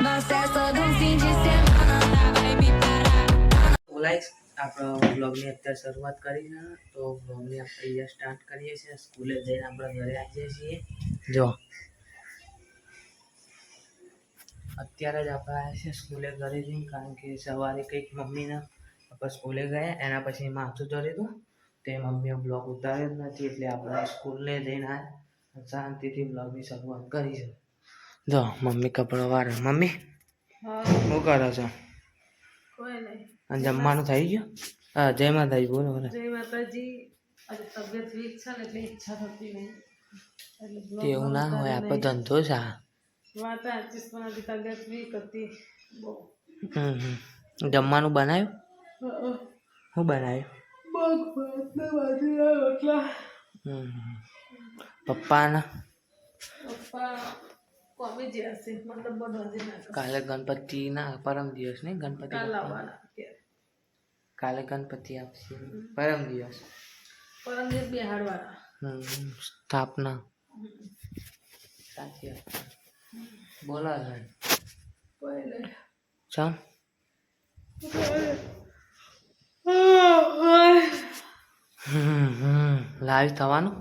Nós festa do fim de semana vai me parar. Olá, આપણો બ્લોગની અત્યારે શરૂઆત કરી છે. તો બ્લોગની આપણે અહીંયા સ્ટાર્ટ કરીએ છીએ. સ્કૂલે જઈને આપણે ઘરે આવીએ છીએ. જો. અત્યારે જ આપણે આવ્યા છીએ સ્કૂલે ઘરે જઈને કારણ કે સવારે કંઈક મમ્મીને આપણે સ્કૂલે ગયા એના પછી માથું ધરી હતું તે મમ્મીએ બ્લોગ ઉતાર્યો નથી એટલે આપણે સ્કૂલને જઈને શાંતિથી બ્લોગની શરૂઆત કરી છે. જો મમ્મી કપડો વાળે. મમ્મી શું કરો છો? અને જમવાનું થઈ ગયું? હા જય માતાજી બોલો બોલો. જય માતાજી. તબિયત વીક છે ને એટલે ઈચ્છા થતી નહીં. તેવું ના હોય આપણો ધંધો છે આ. વાત આચીસ પણ આજે તબિયત વીક હતી. બહુ. હમ હમ. જમવાનું બનાવ્યું? હું. શું બનાવ્યું. પપ્પાના? પપ્પા કાલે ગણપતિ ના પરમ દિવસ નહીં? ગણપતિ કાલ ગણપતિ આપશે. પરમ દિવસ. પરમ દિવસ બિહાડવાના. સ્થાપના. સાચી બોલા નહીં. ચાલ. લાઈવ થવાનું?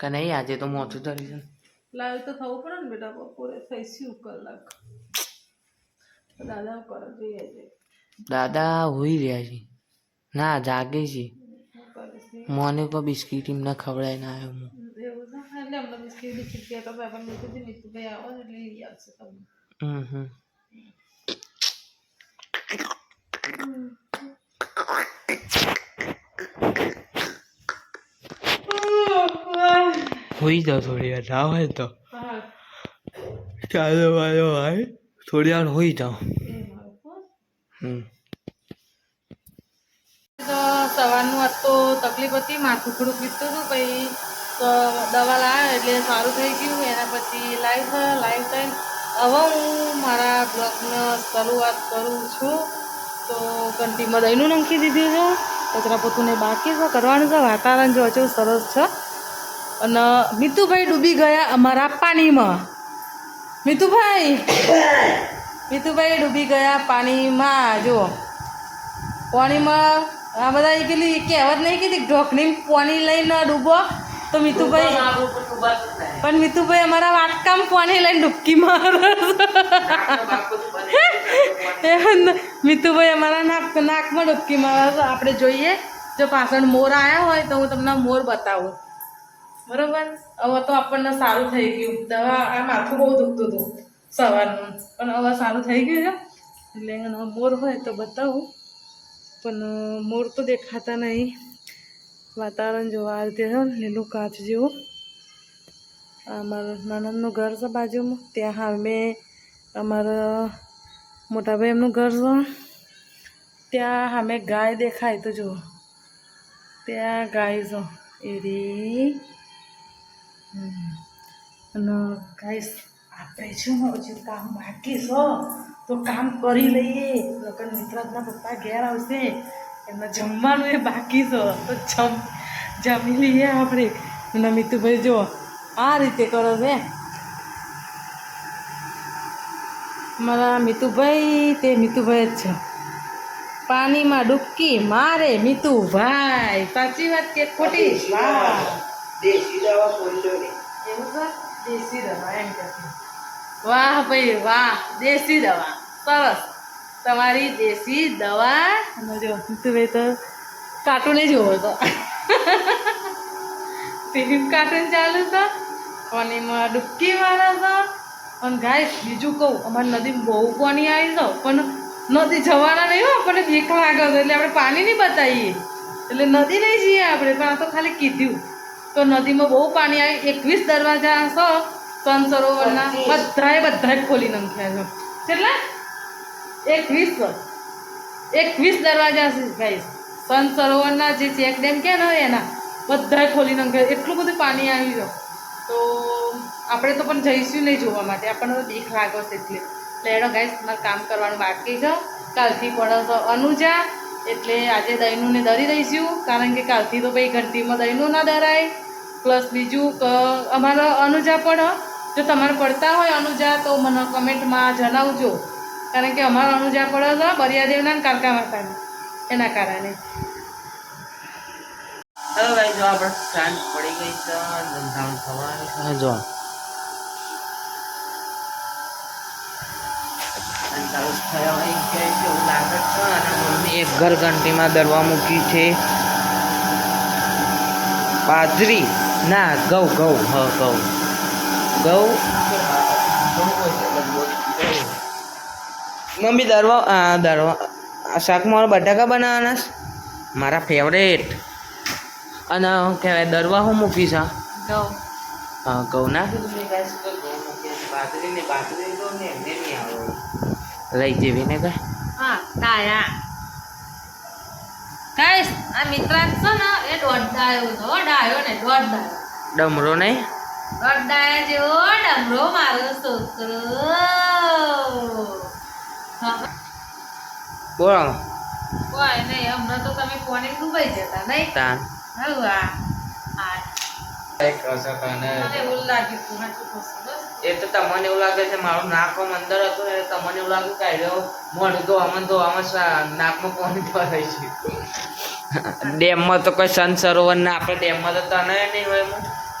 કે નહીં? આજે તો મોટું ધરી છે. લાઈવ તો થવું પડે ને બેટા બપોરે થઈ શું કલાક. દાદા કરે જોઈએ છે દાદા હોઈ રહ્યા છે. ના જાગે છે. મને પર બિસ્કીટ એમને ના આવ્યો હું. એવું છે એટલે અમને બિસ્કીટ બિસ્કીટ કહેતા તો પણ મેં કીધું નીતુભાઈ આવો એટલે લઈ આવશે તમને. હમ. હમ. હોઈ જાઓ થોડી વાર ના હોય તો. ચાલો વાલો ભાઈ થોડી વાર હોઈ જાઓ મારો. હમ. તો સવારનું આજ તો તકલીફ હતી માથું થોડુંક પીતું હતું પછી તો દવા લાવ્યા એટલે સારું થઈ ગયું એના પછી લાઈવ થયો લાઈવ થઈને હવે હું મારા બ્લોગને શરૂઆત કરું છું. તો ઘંટીમાં દહીંનું નાખી દીધું છે કચરા પોતું બાકી છે કરવાનું છે વાતાવરણ જો હજુ સરસ છે. અને મિતુભાઈ ડૂબી ગયા અમારા પાણીમાં. મિતુભાઈ મિતુભાઈ ડૂબી ગયા પાણીમાં જો પાણીમાં આ બધા એ પેલી કહેવત નહીં કીધી ઢોકણી પાણી લઈને ડૂબો. તો મિતુભાઈ પણ મિતુભાઈ અમારા વાટકામ પાણી લઈને ડૂબકી મારે. મિતુભાઈ અમારા નાક નાકમાં ડૂબકી મારે. આપણે જોઈએ જો પાછળ મોર આવ્યા હોય તો હું તમને મોર બતાવું. બરોબર? હવે તો આપણને સારું થઈ ગયું. દવા, આ માથું બહુ દુખતું હતું સવારનું. પણ હવે સારું થઈ ગયું છે. એટલે મોર હોય તો બતાવું. પણ મોર તો દેખાતા નહીં. વાતાવરણ જોવા આ રીતે છે લીલું કાચ જેવું. અમારું નણંદનું ઘર છે બાજુમાં. ત્યાં સામે અમારા મોટાભાઈ એમનું ઘર છે. ત્યાં સામે ગાય દેખાય તો જુઓ. ત્યાં ગાય છો. રી. અને ગાઈસ, આપણે છે ને હજુ કામ બાકી છો તો કામ કરી લઈએ. લગન મિત્રના પપ્પા ઘેર આવશે. એમને જમવાનું એ બાકી છો. તો જમ, જમી લઈએ આપણે. અને મિતુભાઈ જો, આ રીતે કરો છે. મારા મિતુભાઈ, તે મિતુભાઈ જ છે. પાણીમાં ડૂબકી મારે મિતુભાઈ. સાચી વાત કે ખોટી? વાહ એવું છે? દેશી દવા એમ કે વાહ ભાઈ, વાહ. દેશી દવા સરસ. તમારી દેશી દવા જો મિતુભાઈ તો કાર્ટૂને જોવો તો. ફિલ્મ કાર્ટૂન ચાલુ તો પાણીમાં ડૂબકી મારો તો અને ગાય બીજું કહું, અમારી નદીમાં બહુ પાણી આવી છે, પણ નદી જવાના નહીં હો, આપણને બીક લાગે એટલે આપણે પાણી નહીં બતાવીએ. એટલે નદી નહીં જઈએ આપણે, પણ આ તો ખાલી કીધું. તો નદીમાં બહુ પાણી આવી એકવીસ દરવાજા હશો સન સરોવરના બધાએ બધાએ ખોલી નાખ્યા છે. કેટલા? એકવીસ એકવીસ દરવાજા છે ગાઈસ. સન સરોવરના જે ચેક ડેમ કે ને એના બધાએ ખોલી નાખ્યા. એટલું બધું પાણી આવી ગયું. તો આપણે તો પણ જઈશું નહીં જોવા માટે. આપણને તો બીક લાગે છે એટલે. એનો ગાઈસ મારે કામ કરવાનું બાકી છે. કાલથી પડે અનુજા. એટલે આજે દહીંનું ને દરી દઈશું. કારણ કે કાલથી તો ભાઈ ઘંટીમાં દહીંનું ના દરાય. પ્લસ બીજું કે અમારા અનુજા પણ જો તમારે પડતા હોય અનુજા તો મને કમેન્ટમાં જણાવજો. કારણ કે અમારો અનુજા પડે તો બરિયાદેવના ને કાલકા માતાની એના કારણે. ભાઈ જો આપણે સાંજ પડી ગઈ છે ધંધાણ થવાની જો. થયો હોય એવું લાગે છે? અને મમ્મી એક ઘર ઘંટીમાં દરવા મૂકી છે. બાજરી ના ઘઉં ઘઉં હ ઘઉં ઘઉં મમ્મી દરવા આ દરવા. આ શાક બટાકા બનાવવાના છે? મારા ફેવરેટ અને કહેવાય દરવા હું મૂકીશ હા? ઘઉં હા ઘઉં. બાજરી ને બાજરી લઈ જેવી ને કાંઈ હા ગાઈસ આ મિત્રાંત છે ને એ દોઢ ડાયો હો ડાયો ને દોઢ ડાયો ડમરો નહીં દોઢ ડાયા જેવો ડમરો મારો છોકરો. બોલો. કોઈ નહીં હમણાં તો તમે કોને ડૂબાઈ જતા નહીં? તાન હાલું આ એક અસર એવું લાગ્યું તું. એ તો તમને એવું લાગે છે મારું નાક અંદર હતું એટલે તમને એવું લાગ્યું કે મોઢું તો આમાં તો આમાં નાકમાં પાણી ભરાય છે. ડેમમાં તો કોઈ સંત સરોવર ના આપણે ડેમમાં તો તને નહીં હોય.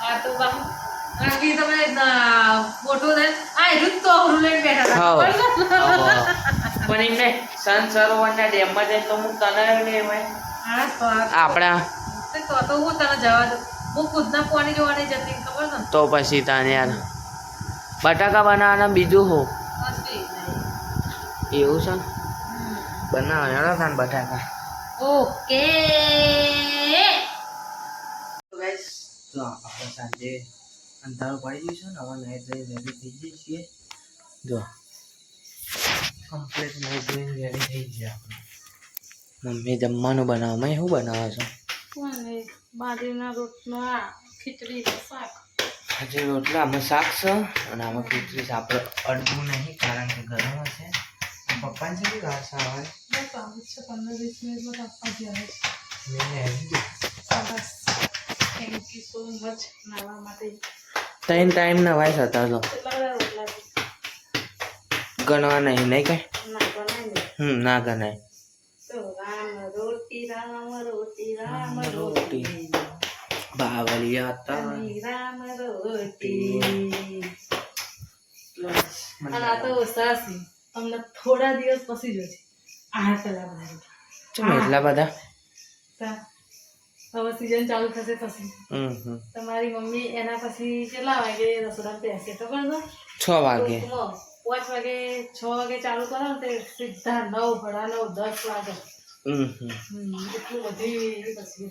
આ તો બાકી તમે ફોટો દે આ હેરું તો અવરું લઈને બેઠા પણ એમને સંત સરોવર ના ડેમમાં જઈને તો હું તને નહીં હોય. હા આપણા તો તો હું તને જવા દઉં. હું ખુદના પાણી જોવાની જતી ખબર ને? તો પછી તને યાર. બટાકા બનાવવાના બીજું હું એવું છે હમ. બનાવો બટાકા. ઓકે. તો આપણે સાંજે અંધારું પડી ગયું છે ને હવે નાઈટ જઈને રેડી થઈ જઈએ છીએ. જો કમ્પ્લીટ નાઈટ જઈને રેડી થઈ ગયા આપણે. મમ્મી જમવાનું બનાવવામાં શું બનાવો છો? બાજરીના રોટલા ખીચડી શાક? આજે રોટલા આમાં શાક છે અને આમાં ખીચડી આપણે અડવું નહીં કારણ કે ગરમ હશે પપ્પાને છે કે ઘાસ આવે બસ આવું જ છે? પંદર વીસ મિનિટમાં આપવા જાય મેં આવી ગયું સરસ થેન્ક યુ સો મચ નાવા માટે ત્રણ ટાઈમ નવાય હતા તો છે ગણવા નહીં નહીં કઈ ના હમ ના ગણાય રોટી રામ રોટી રામ રોટી. બાવલિયા હતા રામ રોટી આ તો સરસ છે. તમને થોડા દિવસ પછી જોઈશે આ પેલા બધા ચમ એટલા બધા. હવે સિઝન ચાલુ થશે પછી. તમારી મમ્મી એના પછી કેટલા વાગે રસોડા બેસે ખબર છે? છ વાગે. પાંચ વાગે છ વાગે ચાલુ કરો ને તે સીધા નવ ભડા નવ દસ વાગે. એટલું બધી પછી